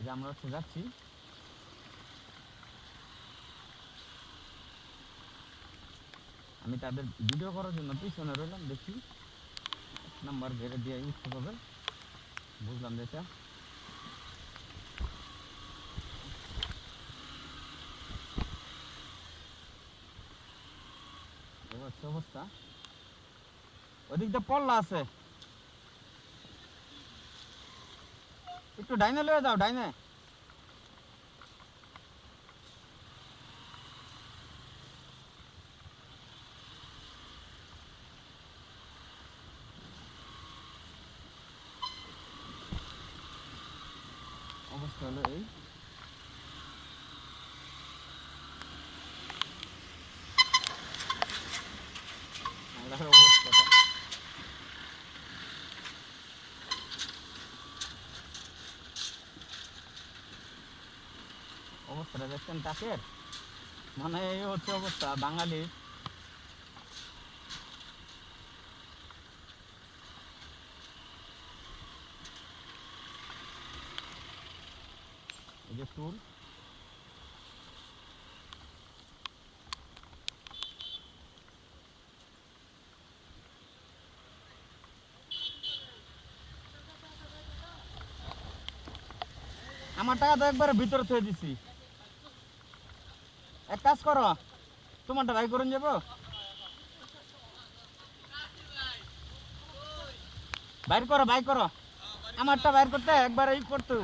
এই যে আমরা হচ্ছে যাচ্ছি। আমি তাদের ভিডিও করার জন্য পিছনে রইলাম, দেখি। নাম্বার ঘেরে দিয়ে উঠতে হবে বুঝলাম যেটা অবস্থা। ওদিক দিয়ে পল্লা আছে। একটু ডাইনে লয়ে যাও ডাইনে অবস্থা হলো এই আল্লাহর অবস্থাটা অবস্থাটা দেখছেন টাকের মানে এই হচ্ছে অবস্থা বাঙালির এই যে টুল আমার টাকা তো একবারে ভিতরে থয়ে দিছি এক কাজ করো, তোমারটা ড্রাই করুন যাব বাইর করো বাইর করো আমারটা বাইর করতে একবার এই করতে।